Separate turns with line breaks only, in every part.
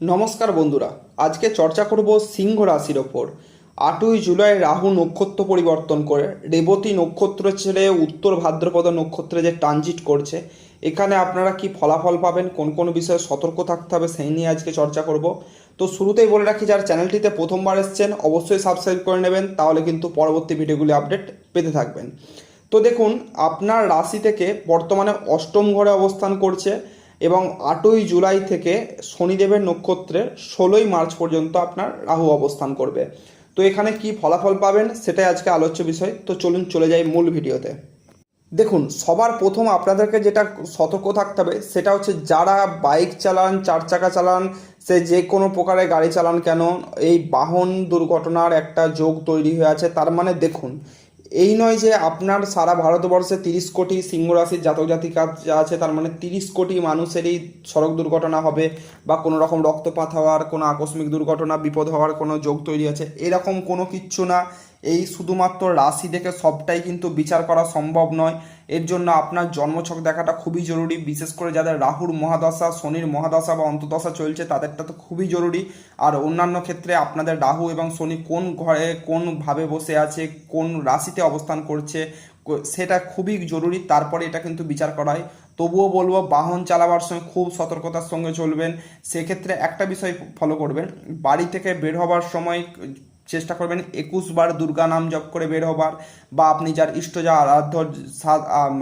নমস্কার বন্ধুরা, আজকে চর্চা করব সিংহ রাশির ওপর। আটই জুলাই রাহু নক্ষত্র পরিবর্তন করে, রেবতী নক্ষত্র ছেড়ে উত্তর ভাদ্রপদ নক্ষত্রে যে ট্রানজিট করছে, এখানে আপনারা কি ফলাফল পাবেন, কোন কোন বিষয়ে সতর্ক থাকতে হবে সেই নিয়ে আজকে চর্চা করব। তো শুরুতেই বলে রাখি, যার চ্যানেলটিতে প্রথমবার এসছেন, অবশ্যই সাবস্ক্রাইব করে নেবেন, তাহলে কিন্তু পরবর্তী ভিডিওগুলি আপডেট পেতে থাকবেন। তো দেখুন, আপনার রাশি থেকে বর্তমানে অষ্টম ঘরে অবস্থান করছে এবং আটই জুলাই থেকে শনিদেবের নক্ষত্রে ষোলোই মার্চ পর্যন্ত আপনার রাহু অবস্থান করবে। তো এখানে কি ফলাফল পাবেন সেটাই আজকে আলোচ্য বিষয়। তো চলুন চলে যাই মূল ভিডিওতে। দেখুন, সবার প্রথম আপনাদেরকে যেটা সতর্ক থাকতে হবে সেটা হচ্ছে যারা বাইক চালান, চার চাকা চালান, সে যে কোনো প্রকারে গাড়ি চালান কেন, এই বাহন দুর্ঘটনার একটা যোগ তৈরি হয়ে আছে। তার মানে দেখুন এই নয় যে আপনার সারা ভারতবর্ষে তিরিশ কোটি সিংহ রাশির জাতক জাতিকা যা আছে, তার মানে তিরিশ কোটি মানুষেরই সড়ক দুর্ঘটনা হবে বা কোনো রকম রক্তপাত হওয়ার, কোনো আকস্মিক দুর্ঘটনা, বিপদ হওয়ার কোনো যোগ তৈরি আছে। এরকম কোনো কিচ্ছু না। এই শুধুমাত্র রাশি দেখে সবটাই কিন্তু বিচার করা সম্ভব নয়। এর জন্য আপনার জন্মছক দেখাটা খুবই জরুরি। বিশেষ করে যাদের রাহুর মহাদশা, শনির মহাদশা বা অন্তদশা চলছে, তাদেরটা তো খুবই জরুরি। আর অন্যান্য ক্ষেত্রে আপনাদের রাহু এবং শনি কোন ঘরে কোন ভাবে বসে আছে, কোন রাশিতে অবস্থান করছে সেটা খুবই জরুরি। তারপরে এটা কিন্তু বিচার করা হয়। তবুও বলব, বাহন চালাবার সময় খুব সতর্কতার সঙ্গে চলবেন। সেক্ষেত্রে একটা বিষয় ফলো করবেন। বাড়ি থেকে বের হবার সময় চেষ্টা করবেন একুশ বার দুর্গা নাম জপ করে বের হবার বা আপনি যার ইষ্ট যা আরাধ্য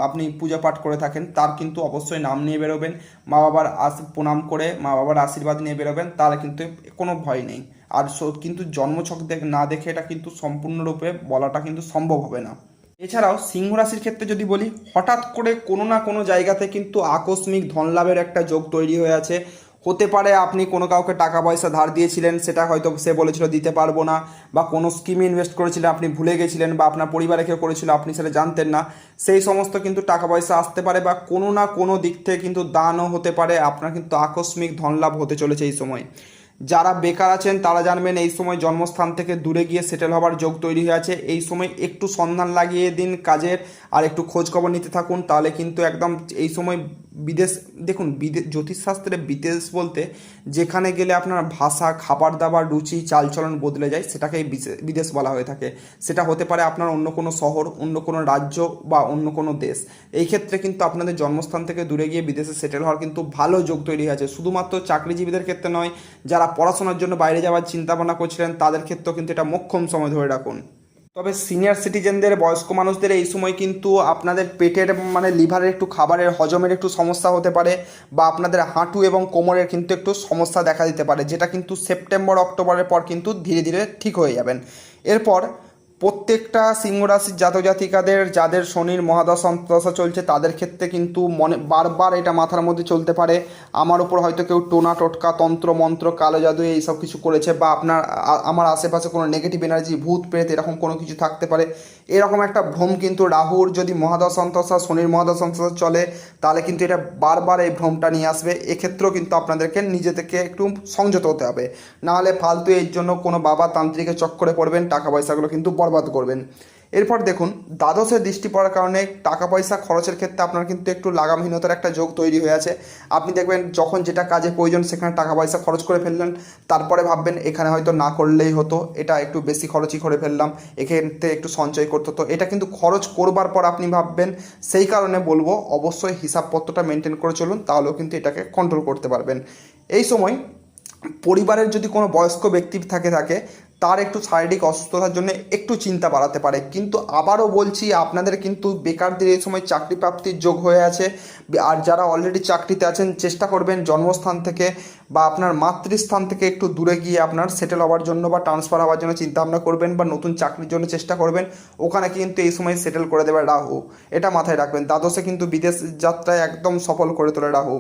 আপনি পূজা পাঠ করে থাকেন, তার কিন্তু অবশ্যই নাম নিয়ে বেরোবেন। মা বাবার আশ প্রণাম করে মা বাবার আশীর্বাদ নিয়ে বেরোবেন তাহলে কিন্তু কোনো ভয় নেই। আর কিন্তু জন্মছক দেখ- না দেখে এটা কিন্তু সম্পূর্ণরূপে বলাটা কিন্তু সম্ভব হবে না। এছাড়াও সিংহ রাশির ক্ষেত্রে যদি বলি, হঠাৎ করে কোনো না কোনো জায়গাতে কিন্তু আকস্মিক ধনলাভের একটা যোগ তৈরি হয়ে আছে। হতে পারে আপনি কোনো কাউকে টাকা পয়সা ধার দিয়েছিলেন, সেটা হয়তো সে বলেছিল দিতে পারব না, বা কোনো স্কিমে ইনভেস্ট করেছিলেন, আপনি ভুলে গেছিলেন, বা আপনার পরিবারে কেউ করেছিল, আপনি সেটা জানতেন না। সেই সমস্ত কিন্তু টাকা পয়সা আসতে পারে, বা কোনো না কোনো দিক থেকে কিন্তু দানও হতে পারে, আপনার কিন্তু আকস্মিক ধনলাভ হতে চলেছে এই সময়। যারা বেকার আছেন, তারা জানবেন এই সময় জন্মস্থান থেকে দূরে গিয়ে সেটেল হওয়ার যোগ তৈরি হয়ে আছে। এই সময় একটু সন্ধান লাগিয়ে দিন কাজের, আর একটু খোঁজ খবর নিতে থাকুন, তাহলে কিন্তু একদম এই সময় বিদেশ, দেখুন বিদেশ জ্যোতিষশাস্ত্রে বিদেশ বলতে যেখানে গেলে আপনার ভাষা খাবার দাবার রুচি, চালচলন বদলে যায়, সেটাকেই বিদেশ বলা হয়ে থাকে। সেটা হতে পারে আপনার অন্য কোনো শহর, অন্য কোনো রাজ্য বা অন্য কোনো দেশ। এই ক্ষেত্রে কিন্তু আপনাদের জন্মস্থান থেকে দূরে গিয়ে বিদেশে সেটেল হওয়ার কিন্তু ভালো যোগ তৈরি হয়েছে। শুধুমাত্র চাকরিজীবীদের ক্ষেত্রে নয়, যারা পড়াশোনার জন্য বাইরে যাওয়ার চিন্তা ভাবনা করছিলেন, তাদের ক্ষেত্রেও কিন্তু এটা মোক্ষম সময় ধরে রাখুন। তবে সিনিয়র সিটিজেনদের বয়স্ক মানুষদের এই সময় কিন্তু আপনাদের পেটের মানে লিভারের একটু খাবারের, হজমের একটু সমস্যা হতে পারে বা আপনাদের হাঁটু এবং কোমরের কিন্তু একটু সমস্যা দেখা দিতে পারে, যেটা কিন্তু সেপ্টেম্বর অক্টোবরের পর কিন্তু ধীরে ধীরে ঠিক হয়ে যাবেন। এরপর প্রত্যেকটা সিংহ রাশির জাতক জাতিকাদের, যাদের শনির মহাদশা অন্তদশা চলছে, তাদের ক্ষেত্রে কিন্তু মনে, বারবার এটা মাথার মধ্যে চলতে পারে। আমার উপর হয়তো কেউ টোনা, টোটকা, তন্ত্র, মন্ত্র, কালো জাদু এইসব কিছু করেছে বা আপনার আমার আশেপাশে কোনো নেগেটিভ এনার্জি ভূত, প্রেত এরকম কোনো কিছু থাকতে পারে। এরকম একটা ভ্রম কিন্তু রাহুর যদি মহাদশা অন্তদশা শনির মহাদশা অন্তদশা চলে, তাহলে কিন্তু এটা বারবার এই ভ্রমটা নিয়ে আসবে। এক্ষেত্রেও কিন্তু আপনাদেরকে নিজে থেকে একটু সংযত হতে হবে। নাহলে ফালতু এর জন্য কোনো বাবা তান্ত্রিকের চক্করে পড়বেন, টাকা পয়সাগুলো কিন্তু বরবাদ করবেন। এরপর দেখুন দ্বাদশের দৃষ্টি পড়ার কারণে টাকা পয়সা খরচের ক্ষেত্রে আপনার কিন্তু একটু লাগামহীনতার একটা যোগ তৈরি হয়ে আছে। আপনি দেখবেন, যখন যেটা কাজে প্রয়োজন, সেখানে টাকা পয়সা খরচ করে ফেললেন, তারপরে ভাববেন, এখানে হয়তো না করলেই হতো, এটা একটু বেশি খরচই করে ফেললাম, এক্ষেত্রে একটু সঞ্চয় করতে হতো। এটা কিন্তু খরচ করবার পর আপনি ভাববেন, সেই কারণে বলব, অবশ্যই হিসাবপত্রটা মেনটেন করে চলুন, তাহলেও কিন্তু এটাকে কন্ট্রোল করতে পারবেন। এই সময় পরিবারের যদি কোনো বয়স্ক ব্যক্তি থাকে থাকে তার একটু শারীরিক অসুস্থতার জন্য একটু চিন্তা বাড়াতে পারে। কিন্তু আবারও বলছি, আপনাদের কিন্তু বেকারদের এই সময় চাকরি প্রাপ্তির যোগ হয়ে আছে। আর যারা অলরেডি চাকরিতে আছেন, চেষ্টা করবেন জন্মস্থান থেকে বা আপনার মাতৃস্থান থেকে একটু দূরে গিয়ে আপনার সেটেল হওয়ার জন্য বা ট্রান্সফার হওয়ার জন্য চিন্তা ভাবনা করবেন বা নতুন চাকরির জন্য চেষ্টা করবেন। ওখানে কিন্তু এই সময় সেটেল করে দেবে রাহু। এটা মাথায় রাখবেন। দ্বাদশে কিন্তু বিদেশ যাত্রায় একদম সফল করে তোলে রাহু।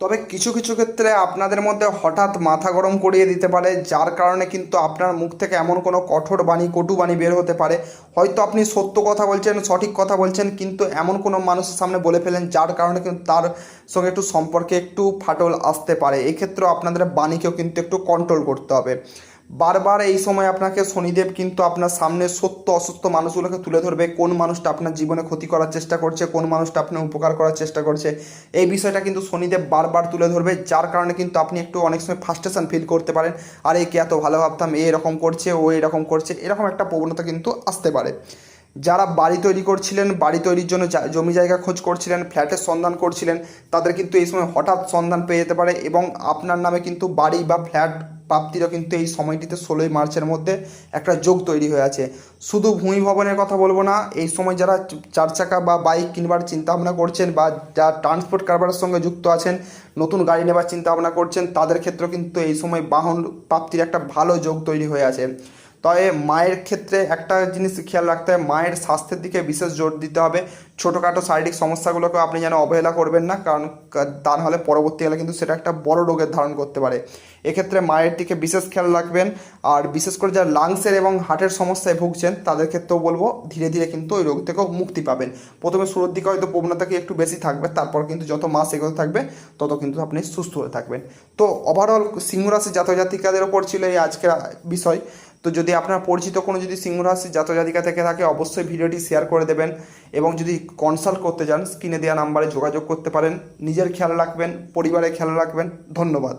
তবে কিছু কিছু ক্ষেত্রে আপনাদের মধ্যে হঠাৎ মাথা গরম করিয়ে দিতে পারে, যার কারণে কিন্তু আপনার মুখ থেকে এমন কোনো কঠোর বাণী, কটু বাণী বের হতে পারে। হয়তো আপনি সত্য কথা বলছেন, সঠিক কথা বলছেন, কিন্তু এমন কোনো মানুষের সামনে বলে ফেলেন, যার কারণে কিন্তু তার সঙ্গে একটু সম্পর্কে একটু ফাটল আসতে পারে। এক্ষেত্রেও আপনাদের বাণীকেও কিন্তু একটু কন্ট্রোল করতে হবে। বারবার এই সময় আপনাকে শনিদেব কিন্তু আপনার সামনে সত্য অসুস্থ মানুষগুলোকে তুলে ধরবে। কোন মানুষটা আপনার জীবনে ক্ষতি করার চেষ্টা করছে? কোন মানুষটা আপনার উপকার করার চেষ্টা করছে? এই বিষয়টা কিন্তু শনিদেব বারবার তুলে ধরবে, যার কারণে কিন্তু আপনি একটু অনেক সময় ফার্স্টেশন ফিল করতে পারেন। আর একে এত ভালো ভাবতাম, এ এরকম করছে, ও এরকম করছে, এরকম একটা প্রবণতা কিন্তু আসতে পারে। যারা বাড়ি তৈরি করছিলেন, বাড়ি তৈরির জন্য জমি জায়গা খোঁজ করছিলেন, ফ্ল্যাটের সন্ধান করছিলেন, তাদের কিন্তু এই সময় হঠাৎ সন্ধান পেয়ে যেতে পারে এবং আপনার নামে কিন্তু বাড়ি বা ফ্ল্যাট প্রাপ্তিরও কিন্তু এই সময়টিতে ষোলোই মার্চের মধ্যে একটা যোগ তৈরি হয়ে আছে। শুধু ভূমি ভবনের কথা বলব না, এই সময় যারা চার চাকা বা বাইক কিনবার চিন্তা ভাবনা করছেন বা যারা ট্রান্সপোর্ট কারবারের সঙ্গে যুক্ত আছেন, নতুন গাড়ি নেবার চিন্তা ভাবনা করছেন, তাদের ক্ষেত্রেও কিন্তু এই সময় বাহন প্রাপ্তির একটা ভালো যোগ তৈরি হয়ে আছে। তবে মায়ের ক্ষেত্রে একটা জিনিস খেয়াল রাখতে হবে, মায়ের স্বাস্থ্যের দিকে বিশেষ জোর দিতে হবে। ছোটোখাটো শারীরিক সমস্যাগুলোকে আপনি যেন অবহেলা করবেন না, কারণ তা নাহলে পরবর্তীকালে কিন্তু সেটা একটা বড় রোগের ধারণ করতে পারে। এক্ষেত্রে মায়ের দিকে বিশেষ খেয়াল রাখবেন, আর বিশেষ করে যারা লাংসের এবং হার্টের সমস্যায় ভুগছেন, তাদের ক্ষেত্রেও বলব, ধীরে ধীরে কিন্তু ওই রোগ থেকেও মুক্তি পাবেন। প্রথমে শুরুর দিকে হয়তো প্রবণতা কি একটু বেশি থাকবে, তারপর কিন্তু যত মাস এগোতে থাকবে, তত কিন্তু আপনি সুস্থ হয়ে থাকবেন। তো ওভারঅল সিংহরাশি জাতক জাতিকাদের ওপর ছিল এই আজকের বিষয়। তো যদি আপনার পরিচিত কোনো যদি সিংহরাশি জাতক জাতিকা থেকে থাকে, অবশ্যই ভিডিওটি শেয়ার করে দেবেন এবং যদি কনসাল্ট করতে চান স্ক্রিনে দেওয়া নাম্বারে যোগাযোগ করতে পারেন। নিজের খেয়াল রাখবেন, পরিবারের খেয়াল রাখবেন। ধন্যবাদ।